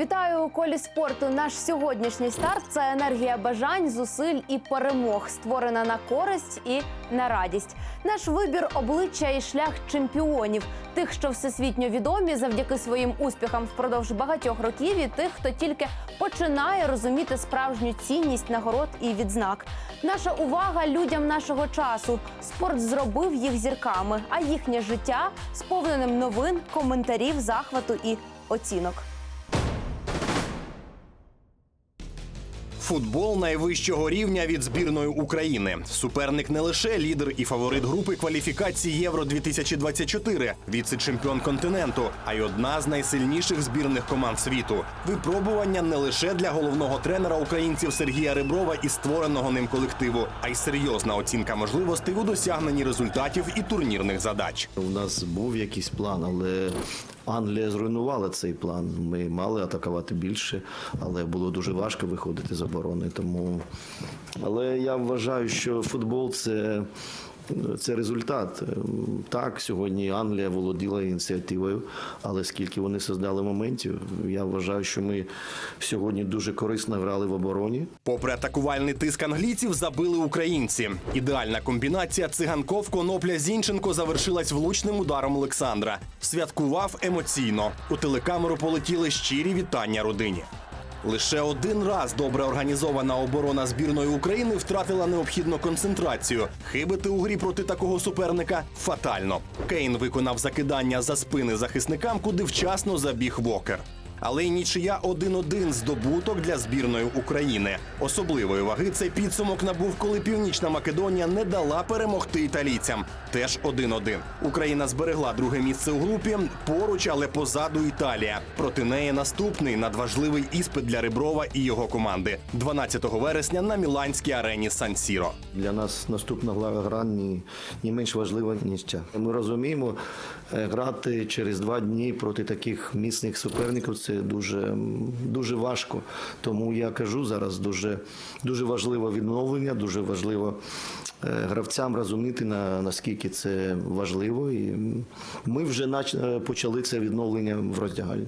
Вітаю у колі спорту. Наш сьогоднішній старт це енергія бажань, зусиль і перемог, створена на користь і на радість. Наш вибір обличчя і шлях чемпіонів, тих, що всесвітньо відомі завдяки своїм успіхам впродовж багатьох років, і тих, хто тільки починає розуміти справжню цінність нагород і відзнак. Наша увага людям нашого часу. Спорт зробив їх зірками, а їхнє життя сповненим новин, коментарів, захвату і оцінок. Футбол найвищого рівня від збірної України. Суперник не лише лідер і фаворит групи кваліфікації Євро 2024 віце-чемпіон континенту, а й одна з найсильніших збірних команд світу. Випробування не лише для головного тренера українців Сергія Реброва і створеного ним колективу, а й серйозна оцінка можливостей у досягненні результатів і турнірних задач. У нас був якийсь план, але Англія зруйнувала цей план. Ми мали атакувати більше, але було дуже важко виходити з оборони. Тому, але я вважаю, що футбол це. Це результат. Так, сьогодні Англія володіла ініціативою, але скільки вони создали моментів, я вважаю, що ми сьогодні дуже корисно грали в обороні. Попри атакувальний тиск англійців, забили українці. Ідеальна комбінація циганков конопля Зінченко завершилась влучним ударом Олександра. Святкував емоційно. У телекамеру полетіли щирі вітання родині. Лише один раз добре організована оборона збірної України втратила необхідну концентрацію. Хибити у грі проти такого суперника фатально. Кейн виконав закидання за спини захисникам, куди вчасно забіг Вокер. Але й нічия 1-1 здобуток для збірної України. Особливої ваги цей підсумок набув, коли Північна Македонія не дала перемогти італійцям. Теж 1-1. Україна зберегла друге місце у групі. Поруч, але позаду Італія. Проти неї наступний надважливий іспит для Реброва і його команди 12 вересня на міланській арені Сан-Сіро. Для нас наступна гра не, не менш важлива, ніж ця. Ми розуміємо, е, грати через два дні проти таких міцних суперників це дуже, дуже важко. Тому я кажу зараз дуже, дуже важливе відновлення, дуже важливо е, гравцям розуміти, на, наскільки це важливо. І ми вже е, почали це відновлення в роздягальні.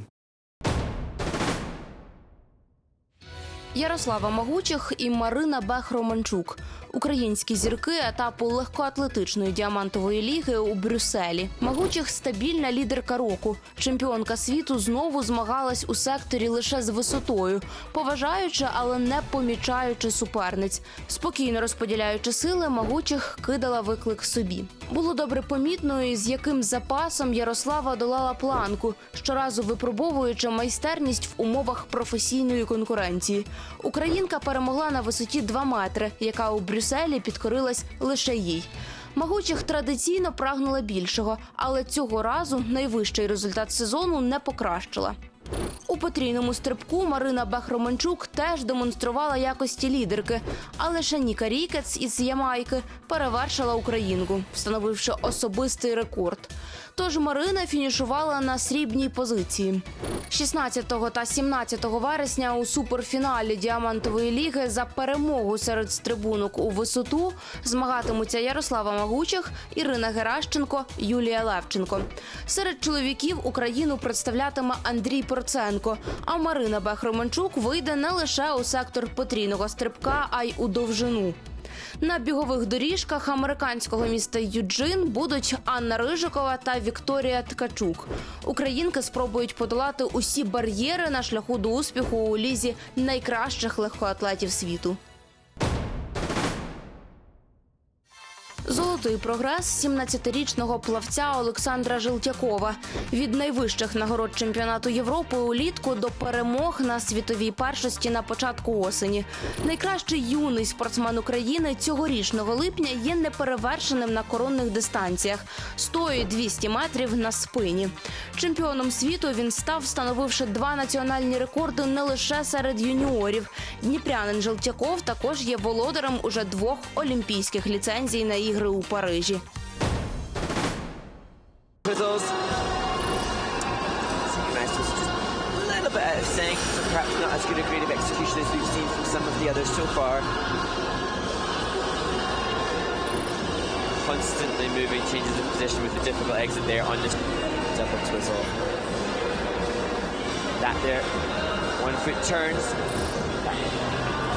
Ярослава Магучих і Марина Бех-Романчук – українські зірки етапу легкоатлетичної діамантової ліги у Брюсселі. Магучих – стабільна лідерка року. Чемпіонка світу знову змагалась у секторі лише з висотою, поважаючи, але не помічаючи суперниць. Спокійно розподіляючи сили, Магучих кидала виклик собі. Було добре помітно, з яким запасом Ярослава долала планку, щоразу випробовуючи майстерність в умовах професійної конкуренції. Українка перемогла на висоті 2 метри, яка у Брюсселі підкорилась лише їй. Магучих традиційно прагнула більшого, але цього разу найвищий результат сезону не покращила. У потрійному стрибку Марина Бахроманчук теж демонструвала якості лідерки, але Шаніка Рікец із Ямайки перевершила українку, встановивши особистий рекорд. Тож Марина фінішувала на срібній позиції. 16 та 17 вересня у суперфіналі діамантової ліги за перемогу серед стрибунок у висоту змагатимуться Ярослава Магучих, Ірина Геращенко, Юлія Левченко. Серед чоловіків Україну представлятиме Андрій Проценко. А Марина Бех-Романчук вийде не лише у сектор потрійного стрибка, а й у довжину. На бігових доріжках американського міста Юджин будуть Анна Рижикова та Вікторія Ткачук. Українки спробують подолати усі бар'єри на шляху до успіху у лізі найкращих легкоатлетів світу. Золотий прогрес 17-річного плавця Олександра Жилтякова від найвищих нагород чемпіонату Європи улітку до перемог на світовій першості на початку осені. Найкращий юний спортсмен України цьогорічного липня є неперевершеним на коронних дистанціях 100 і 200 метрів на спині. Чемпіоном світу він став, встановивши два національні рекорди не лише серед юніорів. Дніпрянин Жилтяков також є володарем уже двох олімпійських ліцензій на ігри у Парижі. Fizzles. Synchronized just a little bit out of sync, so perhaps not as good a grade of execution as we've seen from some of the others so far. Constantly moving, changes of position with the difficult exit there on this double twizzle. That there One foot turns.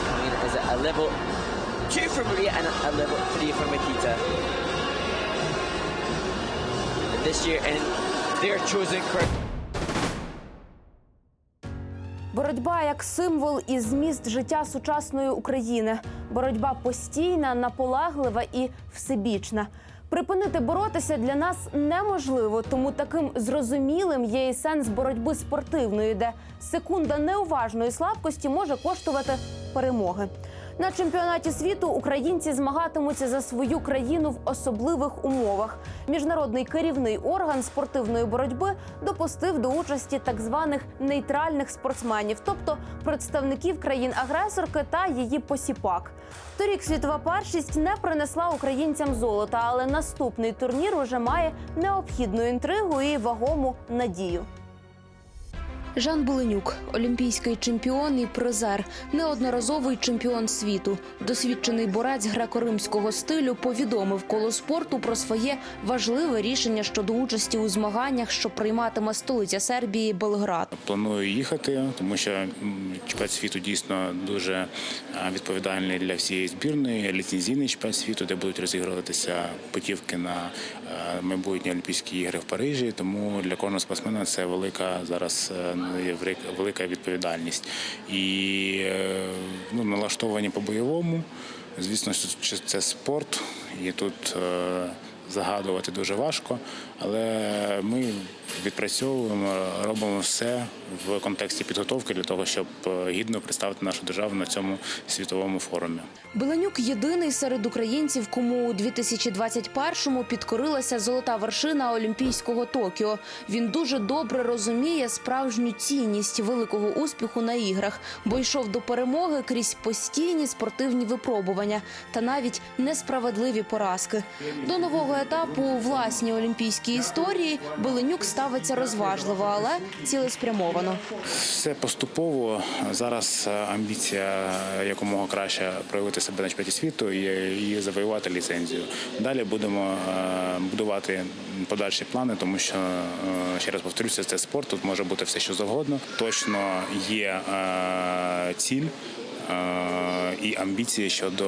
Coming in as a, a level two for Maria and a, level three for Makita. This year, and their chosen correct. Боротьба як символ і зміст життя сучасної України. Боротьба постійна, наполеглива і всебічна. Припинити боротися для нас неможливо, тому таким зрозумілим є і сенс боротьби спортивної, де секунда неуважної слабкості може коштувати перемоги. На чемпіонаті світу українці змагатимуться за свою країну в особливих умовах. Міжнародний керівний орган спортивної боротьби допустив до участі так званих нейтральних спортсменів, тобто представників країн-агресорки та її посіпак. Торік світова першість не принесла українцям золота, але наступний турнір уже має необхідну інтригу і вагому надію. Жан Буленюк, олімпійський чемпіон і призер, неодноразовий чемпіон світу, досвідчений борець греко-римського стилю, повідомив коло спорту про своє важливе рішення щодо участі у змаганнях, що прийматиме столиця Сербії Белград. Планую їхати, тому що чемпіонат світу дійсно дуже відповідальний для всієї збірної. Ліцензійний чемпіонат світу, де будуть розігруватися путівки на е, майбутні Олімпійські ігри в Парижі. Тому для кожного спортсмена це велика зараз е, велика- відповідальність. І е, ну, налаштовані по-бойовому. Звісно, що це спорт, і тут е, загадувати дуже важко, але ми відпрацьовуємо, робимо все в контексті підготовки для того, щоб е, гідно представити нашу державу на цьому світовому форумі. Беленюк єдиний серед українців, кому у 2021-му підкорилася золота вершина Олімпійського Токіо. Він дуже добре розуміє справжню цінність великого успіху на іграх, бо йшов до перемоги крізь постійні спортивні випробування та навіть несправедливі поразки. До нового етапу у власній олімпійській історії Беленюк ставиться розважливо, але цілеспрямовано. Все поступово. Зараз е, амбіція якомога краще проявити себе на чемпіонаті світу і, завоювати ліцензію. Далі будемо е, будувати подальші плани, тому що е, ще раз повторюся, це спорт. Тут може бути все, що завгодно. Точно є ціль. Е, І амбіції щодо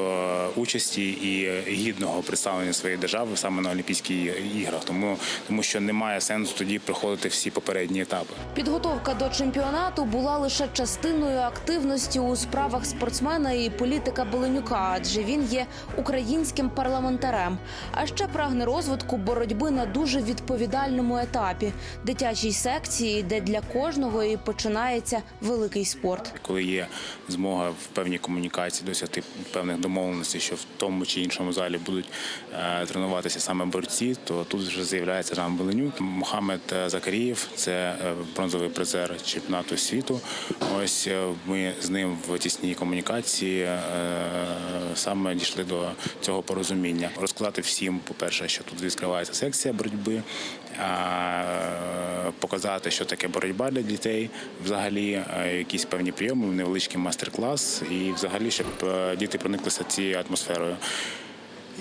участі і гідного представлення своєї держави саме на Олімпійських іграх, тому тому що немає сенсу тоді проходити всі попередні етапи. Підготовка до чемпіонату була лише частиною активності у справах спортсмена і політика Беленюка, адже він є українським парламентарем. А ще прагне розвитку боротьби на дуже відповідальному етапі дитячій секції, де для кожного і починається великий спорт. коли є змога в певній комунікації досягти певних домовленостей, що в тому чи іншому залі будуть е, тренуватися саме борці, то тут вже з'являється Жан Беленюк. Мохамед е, Закарієв це е, бронзовий призер чемпіонату світу. Ось ми з ним в тісній комунікації саме дійшли до цього порозуміння. Розказати всім, по-перше, що тут відкривається секція боротьби, показати, що таке боротьба для дітей, взагалі е, якісь певні прийоми, невеличкий майстер-клас, і взагалі, щоб е, діти прониклися цією атмосферою.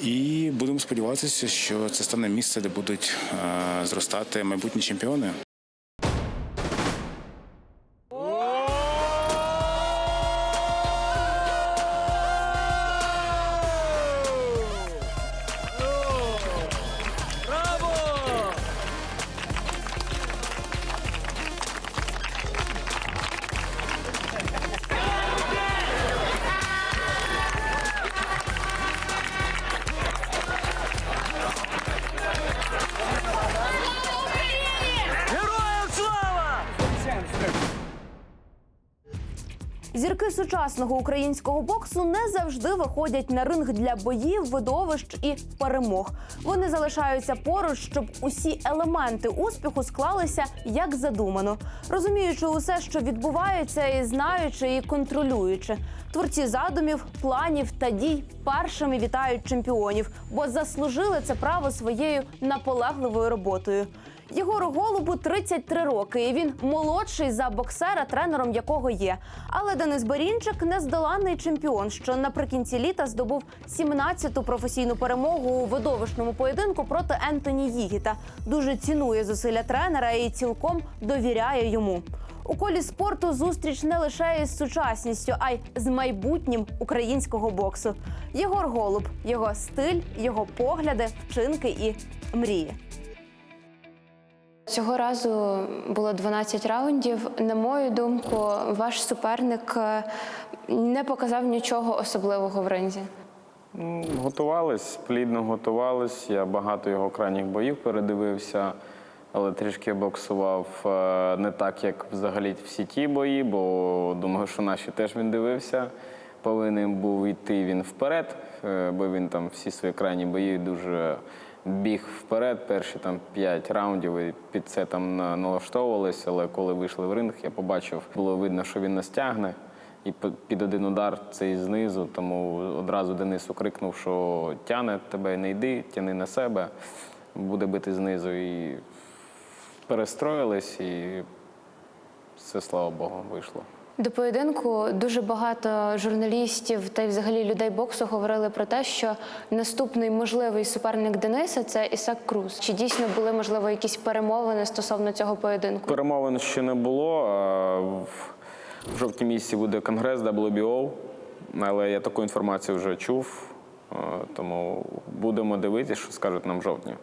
І будемо сподіватися, що це стане місце, де будуть е, зростати майбутні чемпіони. Сучасного українського боксу не завжди виходять на ринг для боїв, видовищ і перемог. Вони залишаються поруч, щоб усі елементи успіху склалися як задумано, розуміючи усе, що відбувається, і знаючи і контролюючи. Творці задумів, планів та дій першими вітають чемпіонів, бо заслужили це право своєю наполегливою роботою. Єгору Голубу 33 роки, і він молодший за боксера, тренером якого є. Але Денис Берінчик нездоланний чемпіон, що наприкінці літа здобув 17-ту професійну перемогу у видовищному поєдинку проти Ентоні Їгіта. Дуже цінує зусилля тренера і цілком довіряє йому. У колі спорту зустріч не лише із сучасністю, а й з майбутнім українського боксу. Єгор Голуб, його стиль, його погляди, вчинки і мрії. Цього разу було 12 раундів. На мою думку, ваш суперник е, не показав нічого особливого в ринзі. Готувались, плідно готувались. Я багато його крайніх боїв передивився, але трішки боксував е, не так, як взагалі всі ті бої, бо думаю, що наші теж він дивився. Повинен був йти він вперед, е, бо він там всі свої крайні бої дуже біг вперед. Перші там п'ять раундів і під це там налаштовувалися. Але коли вийшли в ринг, я побачив, було видно, що він нас тягне. І під один удар цей знизу, тому одразу Денису крикнув, що тяне тебе, не йди, тяни на себе, буде бити знизу. І перестроїлись, і все, слава Богу, вийшло. До поєдинку дуже багато журналістів та й взагалі людей боксу говорили про те, що наступний можливий суперник Дениса це Ісак Круз. Чи дійсно були можливо якісь перемовини стосовно цього поєдинку? Перемовин ще не було. В жовтні місяці буде конгрес WBO, але я таку інформацію вже чув, тому будемо дивитися, що скажуть нам в жовтні.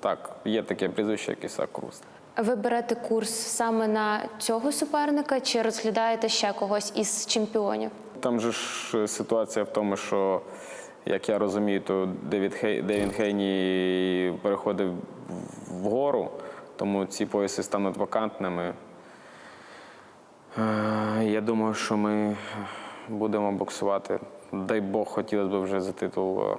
Так, є таке прізвище, як Ісак Круз. Ви курс саме на цього суперника, чи розглядаєте ще когось із чемпіонів? Там же ж ситуація в тому, що, як я розумію, то Девід Хей, Девін Хейні переходив вгору, тому ці пояси стануть вакантними. Е, Я думаю, що ми будемо боксувати. Дай Бог, хотілося б вже за титул, е,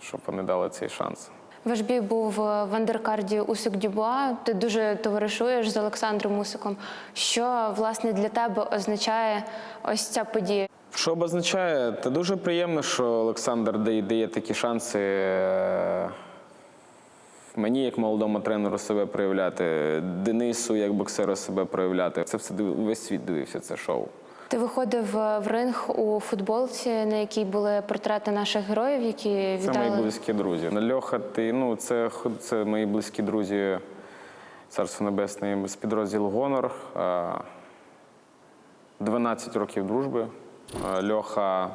щоб вони дали цей шанс. Ваш бій був е, в андеркарді Усик Дюбуа. Ти дуже товаришуєш з Олександром Усиком. Що власне для тебе означає ось ця подія? Що означає? Та дуже приємно, що Олександр дає, дає такі шанси е, мені, як молодому тренеру, себе проявляти, Денису, як боксеру, себе проявляти. Це все весь світ дивився це шоу. Ти виходив е, в ринг у футболці, на якій були портрети наших героїв, які Це мої близькі друзі. Льоха, ти, ну, це, це мої близькі друзі, Царство Небесне, з підрозділу Гонор. Е, 12 років дружби. Льоха,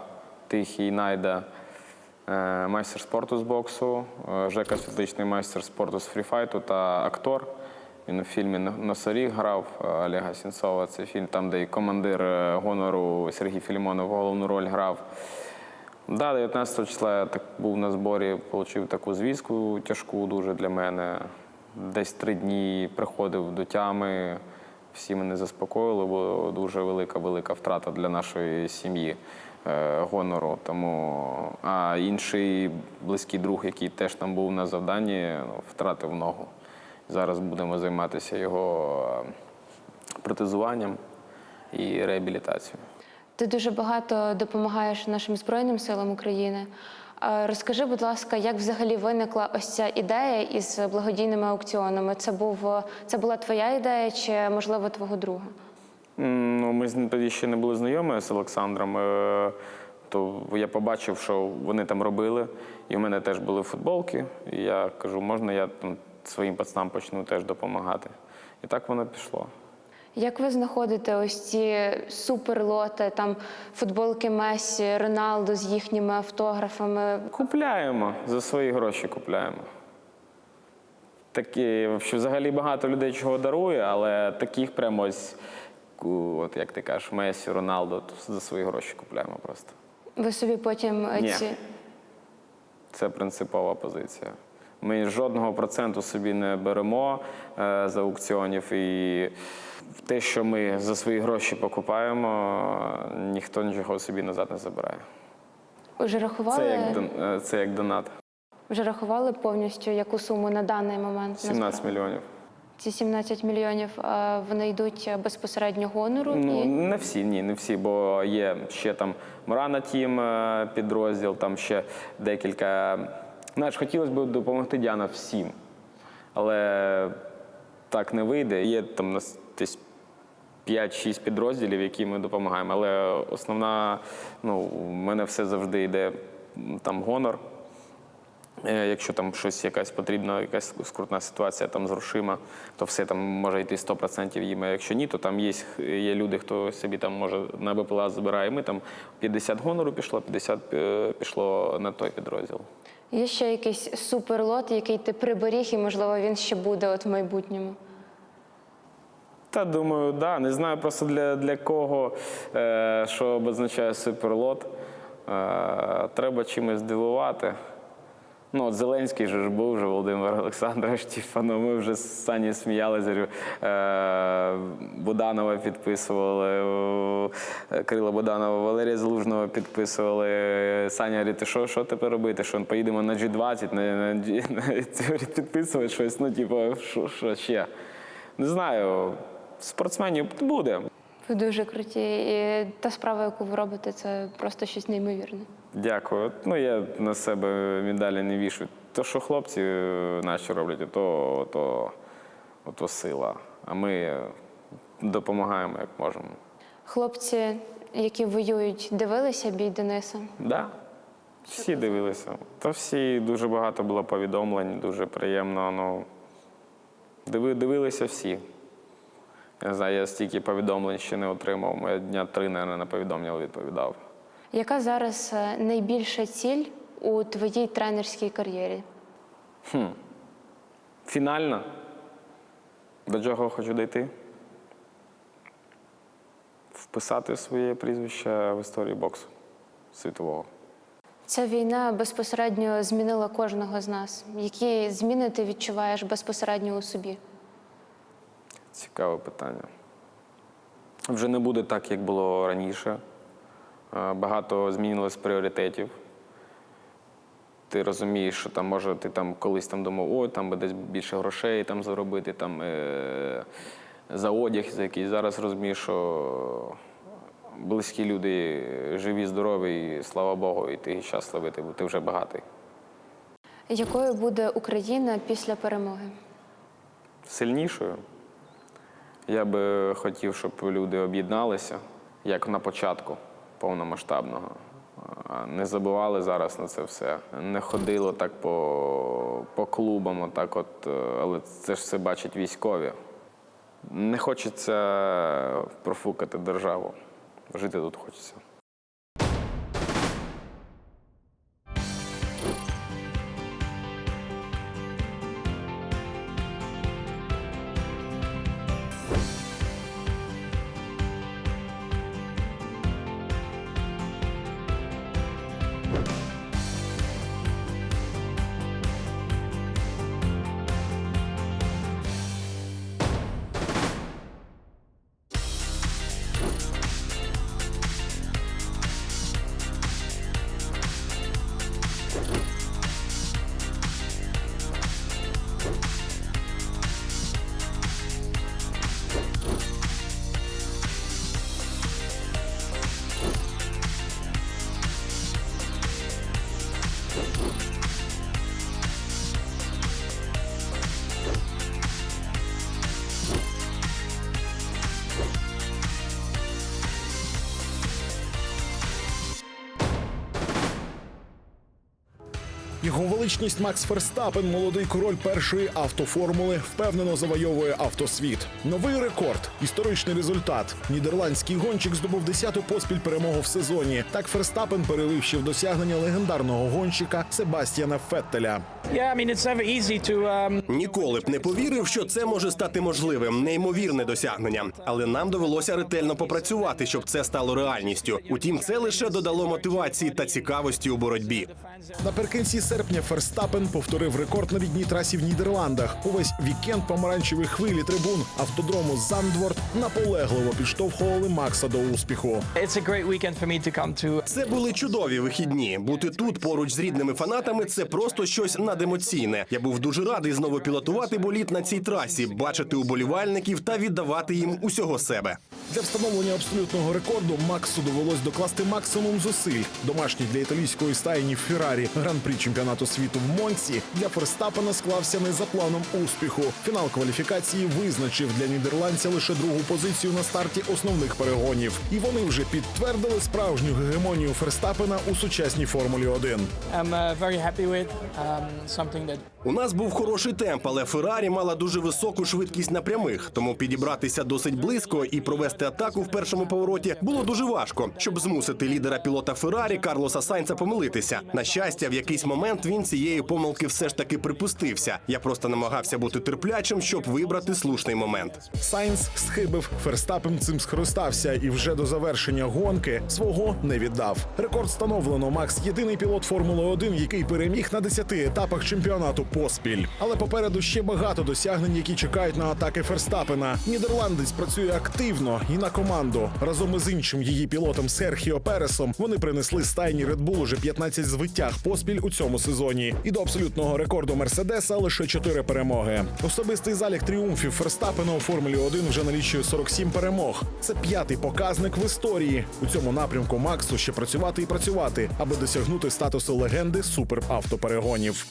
Тихий, Найда, е, майстер спорту з боксу, е, Жека Світличний майстер спорту з фріфайту та актор. Він у фільмі Носоріг грав е, Олега Сінцова. Це фільм, там, де і командир е, гонору Сергій Філімонов головну роль грав. Да, 19 числа я так був на зборі, отримав таку звістку тяжку дуже для мене. Десь три дні приходив до тями, всі мене заспокоїли, бо дуже велика, велика втрата для нашої сім'ї е, гонору. Тому, а інший близький друг, який теж там був на завданні, ну, втратив ногу. Зараз будемо займатися його е, протезуванням і реабілітацією. Ти дуже багато допомагаєш нашим збройним силам України. Е, Розкажи, будь ласка, як взагалі виникла ось ця ідея із благодійними аукціонами? Це був це була твоя ідея чи можливо твого друга? Ну, ми тоді ще не були знайомі з Олександром. е, То я побачив, що вони там робили, і в мене теж були футболки. І я кажу, можна я там своїм пацанам почну теж допомагати. І так воно пішло. Як ви знаходите ось ці суперлоти, там футболки Месі, Роналду з їхніми автографами? Купляємо за свої гроші купляємо. Такі, що взагалі багато людей чого дарує, але таких прямо ось, от як ти кажеш, Месі, Роналдо, то за свої гроші купляємо просто. Ви собі потім Ні. ці Це принципова позиція. Ми жодного проценту собі не беремо е, з аукціонів, і те, що ми за свої гроші покупаємо, ніхто нічого собі назад не забирає. вже рахували? Це як, е, це як донат. Вже рахували повністю яку суму на даний момент? 17 мільйонів. Ці 17 мільйонів е, вони йдуть безпосередньо гонору Ну, і не всі, ні, не всі, бо є ще там Мрана Тім підрозділ, там ще декілька. Знаєш, хотілося б допомогти Діана всім, але так не вийде. Є там нас десь 5-6 підрозділів, які ми допомагаємо. Але основна, ну, у мене все завжди йде там гонор. Е, Якщо там щось якась потрібна, якась скрутна ситуація там з то все там може йти 100% їм. А якщо ні, то там є, є люди, хто собі там може на БПЛА збирає. Ми там 50 гонору пішло, 50 е, пішло на той підрозділ. Є ще якийсь суперлот, який ти приберіг, і можливо він ще буде от в майбутньому. Та думаю, да. Не знаю просто для, для кого, е, що обозначає суперлот. Е, треба чимось здивувати. Ну, от Зеленський же ж був вже Володимир Олександрович, типа, ну, ми вже з Сані сміялися. Е, Буданова підписували, Крила Буданова, Валерія Залужного підписували. Саня говорить, що, що тепер робити? Що поїдемо на G20, на, на, на, підписувати щось, ну, типу, що, що ще? Не знаю, спортсменів буде. Ви дуже круті. І та справа, яку ви робите, це просто щось неймовірне. Дякую. Ну, я на себе медалі не вішую. То, що хлопці е, наші роблять, то, то, то сила. А ми допомагаємо як можемо. Хлопці, які воюють, дивилися бій Дениса. Да. Всі дивилися. Та всі дуже багато було повідомлень, дуже приємно. Ну, диви, дивилися всі. Я не знаю, я стільки повідомлень ще не отримав. Я дня три, мабуть, на повідомлення відповідав. Яка зараз е, найбільша ціль у твоїй тренерській кар'єрі? Фінально. До чого хочу дійти? Вписати своє прізвище в історії боксу світового. Ця війна безпосередньо змінила кожного з нас. Які зміни ти відчуваєш безпосередньо у собі? Цікаве питання. Вже не буде так, як було раніше. Багато змінилось пріоритетів. Ти розумієш, що там може ти там колись там думав, ой, там би десь більше грошей там заробити, там е- за одяг за якийсь. Зараз розумієш, що близькі люди живі, здорові, і слава Богу, і ти щасливий, ти, ти вже багатий. Якою буде Україна після перемоги? сильнішою. Я би хотів, щоб люди об'єдналися, як на початку повномасштабного. Не забували зараз на це все. Не ходило так по, по клубам, отак от, е, але це ж все бачать військові. Не хочеться профукати державу. Жити тут хочеться. Його величність Макс Ферстапен, молодий король першої автоформули, впевнено завойовує автосвіт. Новий рекорд, історичний результат. Нідерландський гонщик здобув 10-ту поспіль перемогу в сезоні. Так Ферстапен перелив ще в досягнення легендарного гонщика Себастьяна Феттеля. Yeah, I mean, it's never easy to um, Ніколи б не повірив, що це може стати можливим. Неймовірне досягнення. Але нам довелося ретельно попрацювати, щоб це стало реальністю. Утім, це лише додало мотивації та цікавості у боротьбі. Наприкінці серпня Ферстапен повторив рекорд на рідній трасі в Нідерландах. Увесь вікенд помаранчевої хвилі трибун автодрому Зандворт наполегливо підштовхували Макса до успіху. it's a great weekend for me to come to. Це були чудові вихідні. Бути тут поруч з рідними фанатами це просто щось надемоційне. Я був дуже радий знову пілотувати боліт на цій трасі, бачити уболівальників та віддавати їм усього себе. Для встановлення абсолютного рекорду Максу довелось докласти максимум зусиль. Домашній для італійської стайні Феррарі гран-прі чемпіонату чемпіонату світу в Монці для Ферстапена склався не за планом успіху. Фінал кваліфікації визначив для нідерландця лише другу позицію на старті основних перегонів, і вони вже підтвердили справжню гегемонію Ферстапена у сучасній формулі 1 I'm uh, um, У нас був хороший темп, але Феррарі мала дуже високу швидкість на прямих, тому підібратися досить близько і провести атаку в першому повороті було дуже важко, щоб змусити лідера пілота Феррарі Карлоса Сайнца помилитися. На щастя, в якийсь момент він цієї помилки все ж таки припустився. Я просто намагався бути терплячим, щоб вибрати слушний момент. Сайнс схибив, Ферстапен цим скористався і вже до завершення гонки свого не віддав. Рекорд встановлено. Макс єдиний пілот Формули 1, який переміг на 10 етапах чемпіонату поспіль. Але попереду ще багато досягнень, які чекають на атаки Ферстапена. Нідерландець працює активно і на команду. Разом із іншим її пілотом Серхіо Пересом вони принесли стайні Red Bull уже 15 звиттях поспіль у цьому сезоні. І до абсолютного рекорду Мерседеса лише 4 перемоги. Особистий залік тріумфів Ферстапена у Формулі 1 вже налічує 47 перемог. Це п'ятий показник в історії. У цьому напрямку Максу ще працювати і працювати, аби досягнути статусу легенди суперавтоперегонів.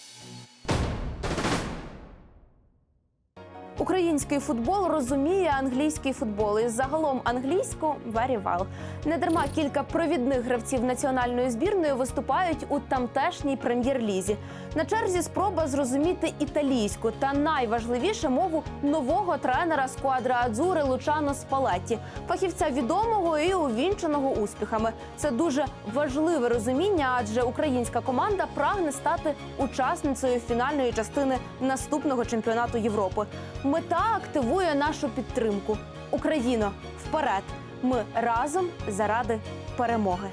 Український футбол розуміє англійський футбол і загалом англійську well. Не дарма кілька провідних гравців національної збірної виступають у тамтешній прем'єр-лізі. На черзі спроба зрозуміти італійську та найважливіше мову нового тренера сквадра Адзури Лучано Спалетті, фахівця відомого і увінченого успіхами. Це дуже важливе розуміння, адже українська команда прагне стати учасницею фінальної частини наступного чемпіонату Європи. Мета активує нашу підтримку. Україно, вперед! Ми разом заради перемоги.